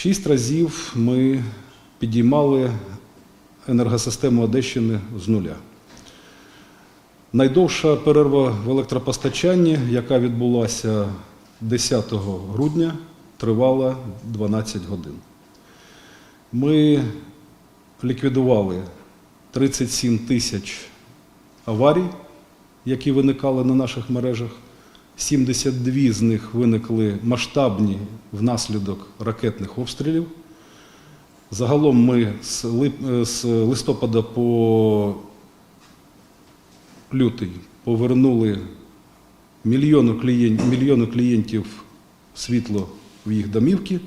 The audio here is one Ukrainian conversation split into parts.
Шість разів ми підіймали енергосистему Одещини з нуля. Найдовша перерва в електропостачанні, яка відбулася 10 грудня, тривала 12 годин. Ми ліквідували 37 тисяч аварій, які виникали на наших мережах. 72 з них виникли масштабні внаслідок ракетних обстрілів. Загалом ми з листопада по лютий повернули мільйону клієнтів світло в їх домівки.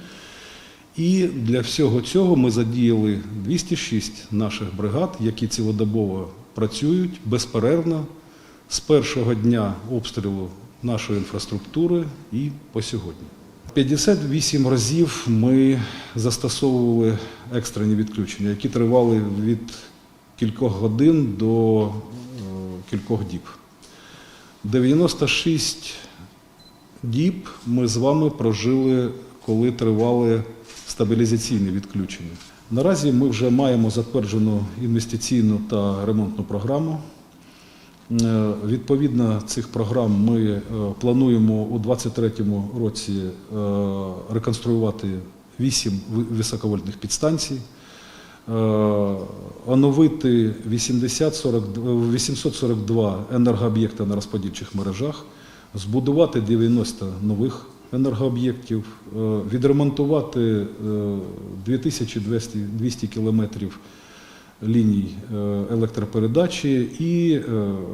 І для всього цього ми задіяли 206 наших бригад, які цілодобово працюють безперервно з першого дня обстрілу нашої інфраструктури і по сьогодні. 58 разів ми застосовували екстрені відключення, які тривали від кількох годин до е, кількох діб. 96 діб ми з вами прожили, коли тривали стабілізаційні відключення. Наразі ми вже маємо затверджену інвестиційну та ремонтну програму. Е, Відповідно цих програм ми е, плануємо у 2023 році е, реконструювати 8 високовольтних підстанцій, оновити 842 енергооб'єкти на розподільчих мережах, збудувати 90 нових енергооб'єктів, відремонтувати е, 2200 200 кілометрів ліній е, електропередачі і е,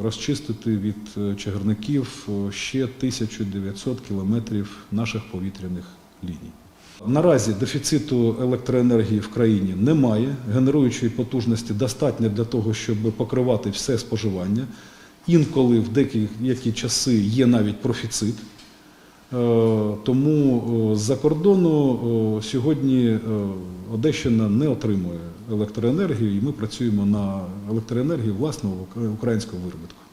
розчистити від е, чагарників ще 1900 кілометрів наших повітряних ліній. Наразі дефіциту електроенергії в країні немає. Генеруючої потужності достатньо для того, щоб покривати все споживання. Інколи в деякі часи є навіть профіцит. Тому з-за кордону сьогодні Одещина не отримує електроенергію, і ми працюємо на електроенергії власного українського виробітку.